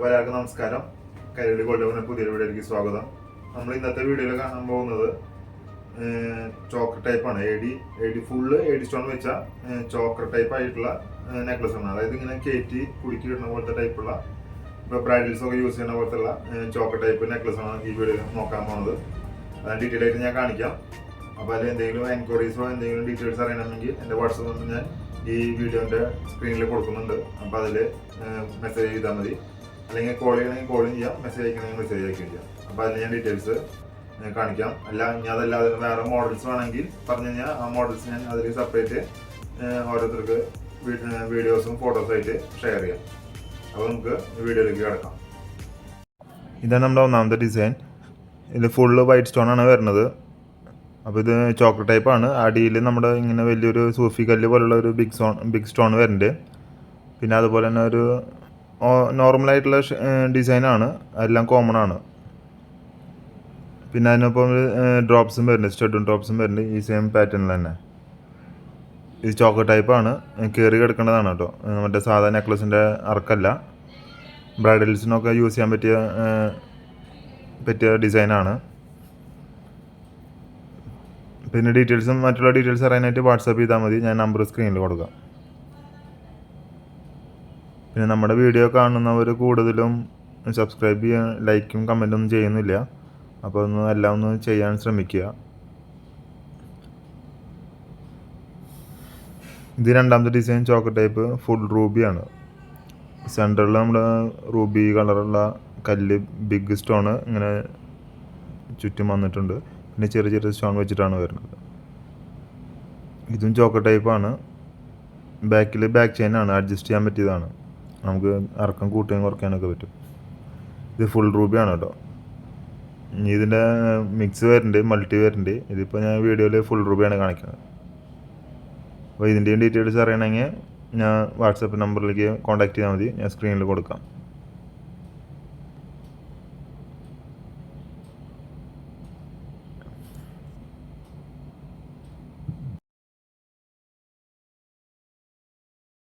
അപ്പോൾ എല്ലാവർക്കും നമസ്കാരം. കരടി കൊല്ലവന പുതിയ വീഡിയോയിലേക്ക് സ്വാഗതം. നമ്മൾ ഇന്നത്തെ വീഡിയോയിൽ കാണാൻ പോകുന്നത് ചോക്കർ ടൈപ്പാണ് A D A D full A D stone വെച്ച ചോക്കർ ടൈപ്പ് ആയിട്ടുള്ള നെക്ലസ് ആണ്. അതായത് ഇങ്ങനെ കയറ്റി കുടുക്കി ഇടുന്ന പോലത്തെ ടൈപ്പുള്ള ഇപ്പോൾ ബ്രൈഡൽസ് ഒക്കെ യൂസ് ചെയ്യുന്ന പോലത്തെ ചോക്കർ ടൈപ്പ് നെക്ലസ് ആണ് ഈ വീഡിയോയിൽ നോക്കാൻ പോകുന്നത്. അതിന്റെ ഡീറ്റെയിൽ ആയിട്ട് ഞാൻ കാണിക്കാം. അപ്പോൾ അതിൽ എന്തെങ്കിലും എൻക്വയറീസോ എന്തെങ്കിലും ഡീറ്റെയിൽസ് അറിയണമെങ്കിൽ എന്റെ വാട്സപ്പ് നമ്പർ ഞാൻ ഈ വീഡിയോന്റെ സ്ക്രീനിൽ കൊടുക്കുന്നുണ്ട്. അപ്പോൾ അതിൽ മെസ്സേജ് ചെയ്താൽ മതി. അല്ലെങ്കിൽ കോൾ ചെയ്യണമെങ്കിൽ കോളും ചെയ്യാം. മെസ്സേജ് അയക്കണമെങ്കിൽ മെസ്സേജ് അയക്കുകയും ചെയ്യാം. അപ്പോൾ അതിൽ ഞാൻ ഡീറ്റെയിൽസ് ഞാൻ കാണിക്കാം. അല്ല ഇനി അതല്ലാതെ വേറെ മോഡൽസ് വേണമെങ്കിൽ പറഞ്ഞു കഴിഞ്ഞാൽ ആ മോഡൽസ് ഞാൻ അതിൽ സെപ്പറേറ്റ് ഓരോരുത്തർക്ക് വീഡിയോസും ഫോട്ടോസും ആയിട്ട് ഷെയർ ചെയ്യാം. അപ്പോൾ നമുക്ക് വീഡിയോയിലേക്ക് കിടക്കാം. ഇതാണ് നമ്മുടെ ഒന്നാമത്തെ ഡിസൈൻ ഇത് ഫുള്ള് വൈറ്റ് സ്റ്റോൺ ആണ് വരുന്നത്. അപ്പോൾ ഇത് ചോക്ലേറ്റ് ടൈപ്പാണ് അടിയിൽ നമ്മുടെ ഇങ്ങനെ വലിയൊരു സൂഫി കല്ല് പോലുള്ള ഒരു ബിഗ് സോൺ ബിഗ് സ്റ്റോൺ വരുന്നുണ്ട്. പിന്നെ അതുപോലെ തന്നെ ഒരു നോർമലായിട്ടുള്ള ഡിസൈനാണ്. എല്ലാം കോമൺ ആണ്. പിന്നെ അതിനൊപ്പം ഡ്രോപ്സും വരുന്നുണ്ട്. സ്റ്റഡും ഡ്രോപ്സും വരുന്നുണ്ട്. ഈ സെയിം പാറ്റേണിൽ തന്നെ. ഇത് ചോക്ലേറ്റ് ടൈപ്പാണ് കയറി കിടക്കേണ്ടതാണ് കേട്ടോ മറ്റേ സാധാ നെക്ലസിന്റെ അറക്കല്ല ബ്രൈഡൽസിനൊക്കെ യൂസ് ചെയ്യാൻ പറ്റിയ പറ്റിയ ഡിസൈനാണ് പിന്നെ ഡീറ്റെയിൽസും മറ്റുള്ള ഡീറ്റെയിൽസ് അറിയാനായിട്ട് വാട്സപ്പ് ചെയ്താൽ മതി. ഞാൻ നമ്പർ സ്ക്രീനിൽ കൊടുക്കാം. പിന്നെ നമ്മുടെ വീഡിയോ കാണുന്നവർ കൂടുതലും സബ്സ്ക്രൈബ് ചെയ്യാൻ ലൈക്കും കമന്റും ഒന്നും ചെയ്യുന്നില്ല. അപ്പോൾ ഒന്ന് എല്ലാം ഒന്ന് ചെയ്യാൻ ശ്രമിക്കുക. ഇത് രണ്ടാമത്തെ ഡിസൈൻ ചോക്ക് ടൈപ്പ് ഫുൾ റൂബിയാണ് സെന്ററിൽ നമ്മുടെ റൂബി കളറുള്ള കല്ല് ബിഗ് സ്റ്റോൺ ഇങ്ങനെ ചുറ്റും വന്നിട്ടുണ്ട്. പിന്നെ ചെറിയ ചെറിയ സ്റ്റോൺ വെച്ചിട്ടാണ് വരുന്നത്. ഇതും ചോക്ക് ടൈപ്പാണ് ബാക്കിൽ ബാക്ക് ചെയിനാണ് അഡ്ജസ്റ്റ് ചെയ്യാൻ പറ്റിയതാണ്. നമുക്ക് ഇറക്കം കൂട്ടുകയും കുറയ്ക്കാനൊക്കെ പറ്റും. ഇത് ഫുൾ റൂബിയാണ് കേട്ടോ. ഇനി ഇതിന്റെ മിക്സ് വരുന്നുണ്ട് മൾട്ടി വരുന്നുണ്ട്. ഇതിപ്പോൾ ഞാൻ വീഡിയോയിൽ ഫുൾ റൂബിയാണ് കാണിക്കുന്നത്. അപ്പോൾ ഇതിന്റെയും ഡീറ്റെയിൽസ് അറിയണമെങ്കിൽ ഞാൻ വാട്സപ്പ് നമ്പറിലേക്ക് കോൺടാക്ട് ചെയ്താൽ മതി. ഞാൻ സ്ക്രീനിൽ കൊടുക്കാം.